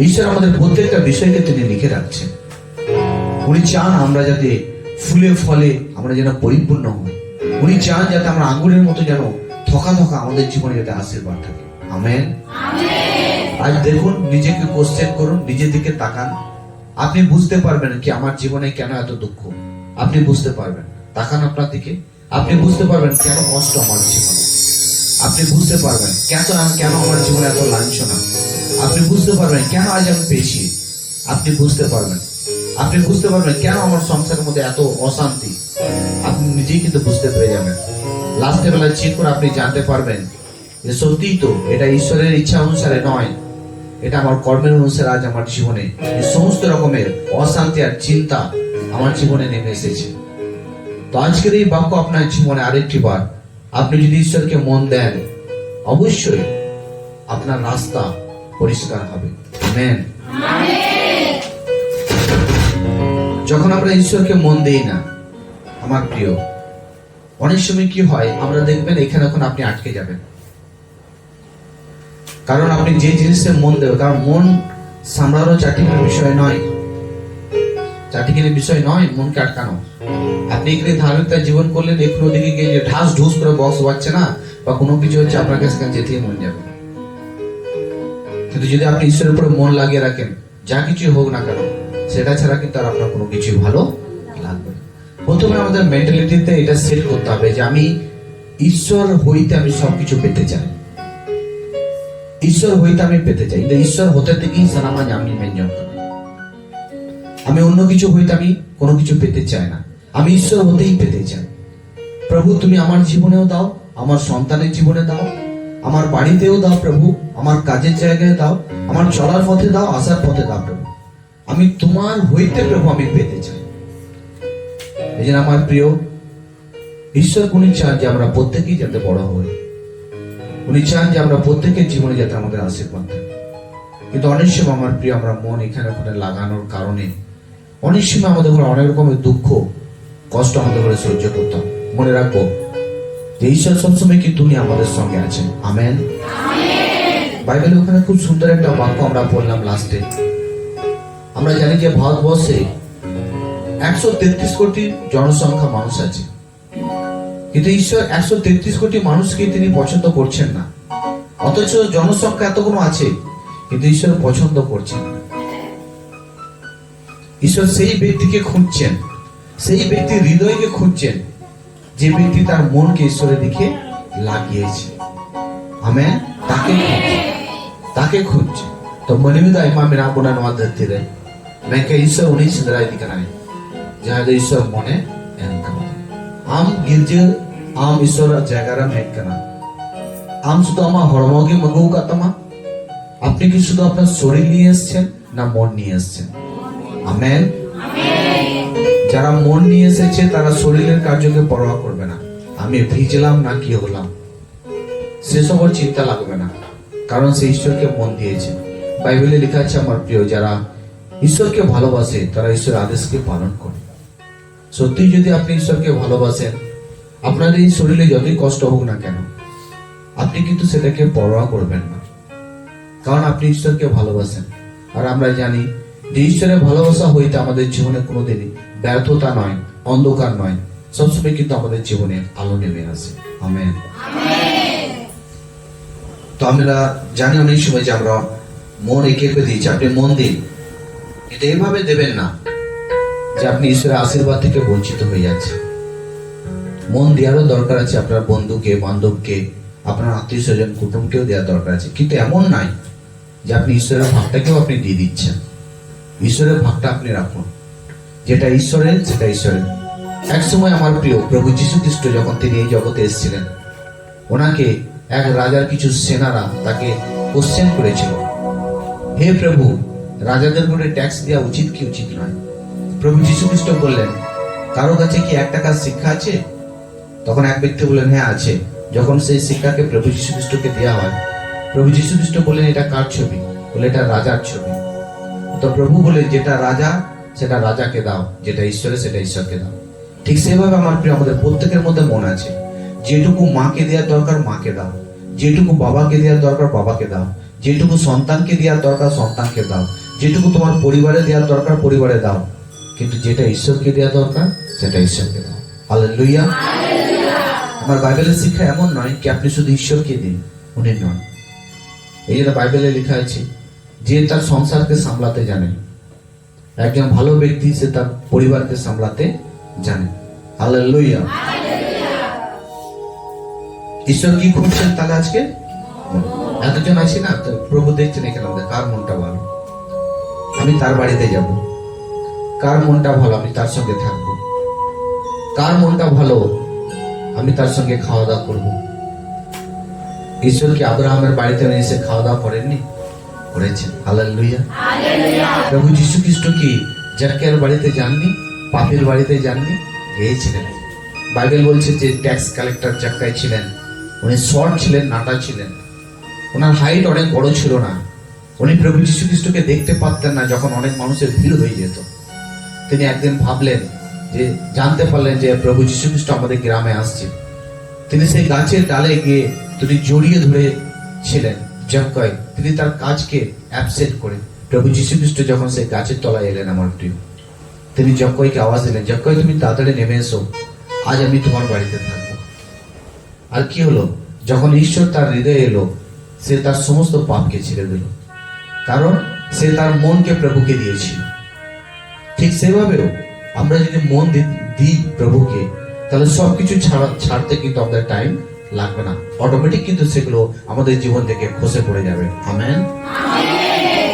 ঈশ্বর আমাদের প্রত্যেকটা বিষয়কে তিনি লিখে রাখছেন। উনি চান আমরা যাতে ফুলে ফলে আমরা যেন পরিপূর্ণ হই। উনি চান যাতে আমরা আঙ্গুরের মতো যেন থকা থকা আমাদের জীবনে যাতে আশীর্বাদ থাকে। আমেন। আজ দেখুন নিজেকে কোশ্চেন করুন নিজের দিকে তাকান। আপনি বুঝতে পারবেন কি আমার জীবনে কেন এত দুঃখ? আপনি বুঝতে পারবেন। তাকান আপনার দিকে। আপনি বুঝতে পারবেন কেন কষ্ট আমার জীবনে? আপনি বুঝতে পারবেন কেন কেন আমার জীবনে এত লাঞ্ছনা? আপনি বুঝতে পারবেন কেন আজ আমি পেয়েছি আপনি বুঝতে পারবেন। আপনি বুঝতে পারবেন কেন আমার সংসারের মধ্যে এত অশান্তি? আপনি নিজেই কিন্তু বুঝতে পেরে যাবেন। লাস্টের বেলা চেক করে আপনি জানতে পারবেন যে সত্যিই তো এটা ঈশ্বরের ইচ্ছা অনুসারে নয়। এটা আমার কর্মের অনুসারে আজ আমার জীবনে এই সমস্ত রকমের অশান্তি আর চিন্তা আমার জীবনে নেমে এসেছে। তো আজকের এই বাক্য আপনার জীবনে আরেকটি বার। আপনি যদি ঈশ্বরকে মন দেন, অবশ্যই আপনার রাস্তা পরিষ্কার হবে। যখন আমরা ঈশ্বরকে মন দেই না, আমার প্রিয়, অনেক সময় কি হয়, আমরা দেখবেন এখানে এখন আপনি আটকে যাবেন। কারণ আপনি যে জিনিসে মন দেবেন, কারণ মন সামলানো চাটিকের বিষয় নয়। চাটিকের বিষয় নয়? মনকে আটকানো। আপনি এখানে ধার্মিকতা জীবন করলেন একটু ওদিকে গিয়ে যে ঢাস ঢুস করে বক্স বাজছে না? বা কোনো কিছু হচ্ছে আপনাকে সেখানে যেতেই মন যাবে কিন্তু যদি আপনি ঈশ্বরের উপরে মন লাগিয়ে রাখেন, যা কিছু হোক না কেন, সেটা ছাড়া কিন্তু আর আপনার কোনো কিছু ভালো লাগবে প্রথমে আমাদের মেন্টালিটিতে এটা সেট করতে হবে যে আমি ঈশ্বর হইতে আমি সবকিছু পেতে চাই। ঈশ্বর হইতে আমি পেতে চাই। কিন্তু ঈশ্বর হতে থেকেই সানামা জামি মেঞ্জন করে আমি অন্য কিছু হইতে আমি কোনো কিছু পেতে চাই না। আমি ঈশ্বর হতেই পেতে চাই। প্রভু, তুমি আমার জীবনেও দাও, আমার সন্তানের জীবনে দাও, আমার বাড়িতেও দাও প্রভু, আমার কাজের জায়গায় দাও, আমার চলার পথে দাও, আসার পথে দাও প্রভু। আমি তোমার হইতে প্রভু, আমি পেতে চাই। এই জন্য আমার প্রিয়, ঈশ্বর উনি চান যে আমরা প্রত্যেকেই যাতে বড় হই। উনি চান যে আমরা প্রত্যেকের জীবনে যাতে আমাদের আশীর্বাদ কিন্তু অনেক সময় আমার প্রিয়, আমরা মন এখানে ওখানে লাগানোর কারণে অনেক সময় আমাদের অনেক রকমের দুঃখ কষ্ট আমাদের ঘরে সহ্য করতাম মনে রাখব যে ঈশ্বর সবসময় কিন্তু উনি আমাদের সঙ্গে আছেন। আমেন। বাইবেলে ওখানে খুব সুন্দর একটা বাক্য আমরা পড়লাম লাস্টে। আমরা জানি যে ভারতবর্ষে একশো তেত্রিশ কোটি জনসংখ্যা মানুষ আছে। কিন্তু ঈশ্বর একশো তেত্রিশ কোটি মানুষকে তিনি পছন্দ করছেন না। অথচ জনসংখ্যা এতগুলো আছে কিন্তু ঈশ্বর পছন্দ করছেন না। ঈশ্বর সেই ব্যক্তিকে খুঁজছেন। সেই ব্যক্তি হৃদয়কে খুঁজছেন, যে ব্যক্তি তার মনকে ঈশ্বরের দিকে লাগিয়েছে। আমি তাকে তাকে খুঁজছে। তো মনে બી દાઈ માં મેરા કોના નવા ધરતી રહે ঈশ্বর উনি ઈશ્વર দিকে নাই। દીકરાય ঈশ্বর মনে મને એમ કહો આમ ગિરજ આમ ઈશ્વર જાગારા আম শুধু আমার হরমগে মগৌ কাতামা আপনি কি শুধু আপনার শরীর নিয়ে এসছেন না মন নিয়ে এসছেন? আমেন? আমেন। যারা মন নিয়ে এসেছে, তারা শরীরের কার্যকে পরোয়া করবে না। আমি ভিজলাম না, কি হলাম? সেসব চিন্তা লাগবে না, কারণ সে ঈশ্বরকে মন দিয়েছে। বাইবেলে লেখা আছে, আমার প্রিয়, যারা ঈশ্বরকে ভালোবাসে, তারা ঈশ্বরের আদেশকে পালন করে। সত্যি যদি আপনি ঈশ্বরকে ভালোবাসেন আপনার এই শরীরে যতই কষ্ট হোক না কেন, আপনি কিন্তু সেটাকে পরোয়া করবেন না। কারণ আপনি ঈশ্বরকে ভালোবাসেন। আর আমরা জানি ঈশ্বরের ভালোবাসা হইতে আমাদের জীবনে কোনোদিনই ব্যর্থতা নয়, অন্ধকার নয়। সবসময় কিন্তু আমাদের জীবনে আলো নেমে আসে। আমেন। তো আমরা জানি অনেক সময় যে আমরা মন এঁকে করে দিয়েছি। আপনি মন দিন। কিন্তু এইভাবে দেবেন না যে আপনি ঈশ্বরের আশীর্বাদ থেকে বঞ্চিত হয়ে যাচ্ছে মন দেওয়ারও দরকার আছে, আপনার বন্ধুকে, বান্ধবকে, আপনার আত্মীয় স্বজন কুটুমকেও দেওয়ার দরকার আছে। কিন্তু এমন নাই যে আপনি ঈশ্বরের ভাগটাকেও আপনি দিয়ে দিচ্ছেন। ঈশ্বরের ভাগটা আপনি রাখুন। যেটা ঈশ্বরের, সেটা ঈশ্বরের। এক সময় আমার প্রিয় প্রভু যীশু খ্রিস্ট যখন তিনি এই জগতে এসেছিলেন, ওনাকে এক রাজার কিছু সেনারা তাকে কোশ্চেন করেছিল। হে প্রভু, রাজাদের করে ট্যাক্স দেওয়া উচিত কি উচিত নয়? প্রভু যীশু খ্রিস্ট বললেন, কারও কাছে কি এক টাকার শিক্ষা আছে? তখন এক ব্যক্তি বললেন হ্যাঁ আছে। যখন সেই শিক্ষাকে প্রভু যীশু খ্রিস্টকে দেওয়া হয়, প্রভু যীশু খ্রিস্ট বললেন, এটা কার ছবি? বলে, এটা রাজার ছবি। তো প্রভু বলে, যেটা রাজা, সেটা রাজাকে দাও। যেটা ঈশ্বরে সেটা ঈশ্বরকে দাও। ঠিক সেভাবে আমার প্রিয়, আমাদের প্রত্যেকের মধ্যে মন আছে। যেটুকু মাকে দেওয়ার দরকার, মাকে দাও। যেটুকু বাবাকে দেওয়ার দরকার, বাবাকে দাও। যেটুকু সন্তানকে দেওয়ার দরকার, সন্তানকে দাও। যেটুকু তোমার পরিবারে দেওয়ার দরকার, পরিবারে দাও। কিন্তু যেটা ঈশ্বরকে দেওয়া দরকার, সেটা ঈশ্বরকে দাও। হালেলুয়া। আমার বাইবেলের শিক্ষা এমন নয় কি আপনি শুধু ঈশ্বরকে দিন, উনি নন। এই জন্য বাইবেলে লেখা আছে যে তার সংসারকে সামলাতে জানে। একজন ভালো ব্যক্তি সে তার পরিবারকে সামলাতে জানে। হালেলুয়া। ঈশ্বর কি খুঁজছেন তাহলে আজকে? এতজন আছি না, তো প্রভু দেখছেন এখানে আমাদের, কার মনটা ভালো? আমি তার বাড়িতে যাব। কার মনটা ভালো? আমি তার সঙ্গে থাকব। কার মনটা ভালো? আমি তার সঙ্গে খাওয়া দাওয়া করব। ঈশ্বর কি আব্রাহামের বাড়িতে এসে খাওয়া দাওয়া করেননি? করেছেন। হালেলুয়া। প্রভু যীশু খ্রিস্ট কি জাকের বাড়িতে যাননি, পাপের বাড়িতে যাননি গিয়েছিলেন বাইবেল বলছে যে ট্যাক্স কালেক্টর জাক্কায় ছিলেন। উনি শর্ট ছিলেন, নাটা ছিলেন। ওনার হাইট অনেক বড় ছিল না। উনি প্রভু যীশু খ্রিস্টকে দেখতে পারতেন না যখন অনেক মানুষের ভিড় হয়ে যেত। তিনি একদিন ভাবলেন যে, জানতে পারলেন যে প্রভু যীশু খ্রিস্ট আমাদের গ্রামে আসছে। তিনি সেই গাছের ডালে গিয়ে তিনি জড়িয়ে ধরে ছিলেন। জক্কয় তিনি তার কাজকে অ্যাবসেন্ট করে। প্রভু যীশু খ্রিস্ট যখন সেই গাছের তলায় এলেন আমার প্রিয়, তিনি জক্কইকে আওয়াজ দিলেন জক্কই তুমি তাড়াতাড়ি নেমে এসো। আজ আমি তোমার বাড়িতে থাকব। আর কি হলো? যখন ঈশ্বর তার হৃদয়ে এলো, সে তার সমস্ত পাপকে ছেড়ে দিল। কারণ সে তার মনকে প্রভুকে দিয়েছিল। ঠিক সেভাবেও আমরা যদি মন দিই প্রভুকে, তাহলে সবকিছু ছাড়া, ছাড়তে কিন্তু আমাদের টাইম লাগবে না। অটোমেটিক কিন্তু সেগুলো আমাদের জীবন থেকে খসে পড়ে যাবে। আমেন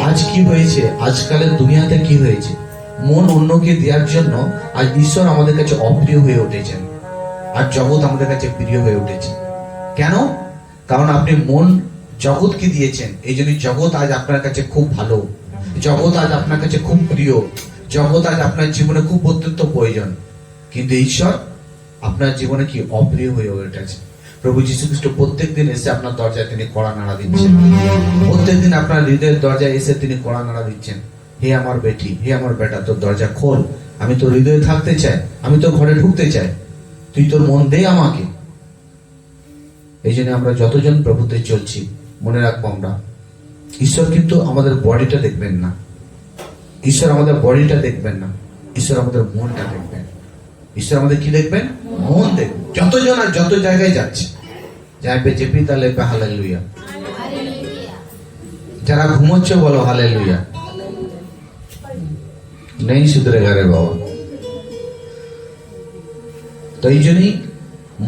আজ কি হয়েছে? আজকালের দুনিয়াতে কি হয়েছে? মন অন্যকে দেওয়ার জন্য আজ ঈশ্বর আমাদের কাছে অপ্রিয় হয়ে উঠেছেন। আর জগৎ আমাদের কাছে প্রিয় হয়ে উঠেছে। কেন? কারণ আপনি মন জগৎকে দিয়েছেন। এই জন্য জগৎ আজ আপনার কাছে খুব ভালো। জগৎ আজ আপনার কাছে খুব প্রিয়। জগৎ আজ আপনার জীবনে খুব অত্যন্ত প্রয়োজন। কিন্তু ঈশ্বর আপনার জীবনে কি অপ্রিয় হয়ে উঠেছে? প্রভু যীশু খ্রিস্ট প্রত্যেক দিন এসে আপনার দরজায় তিনি কড়া নাড়া দিচ্ছেন। প্রত্যেক দিন আপনার হৃদয়ের দরজায় এসে তিনি কড়া নাড়া দিচ্ছেন। হে আমার বেটি, হে আমার বেটা, তোর দরজা খোল। আমি তোর হৃদয়ে থাকতে চাই, আমি তোর ঘরে ঢুকতে চাই। তুই তোর মন দে আমাকে। এই জন্য আমরা যতজন প্রভুতে চলছি, মনে রাখব আমরা, ঈশ্বর কিন্তু আমাদের বডিটা দেখবেন না। ঈশ্বর আমাদের বডিটা দেখবেন না। ঈশ্বর আমাদের মনটা দেখবেন। ঈশ্বর আমাদের কি দেখবেন? মন দেখবেন যতজন আর যত জায়গায় যাচ্ছে, যার বেঁচে পিতা লেখবে হালে লুইয়া যারা ঘুমোচ্ছে বলো হালে লুইয়া নেই সুদরে ঘরে বাবা। তো এই জন্যই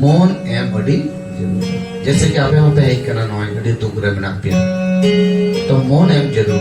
মন এম অডি जैसे कि आप यहाँ पे एक करना नौ दो ग्रह बना पिया तो मौन एम जरूर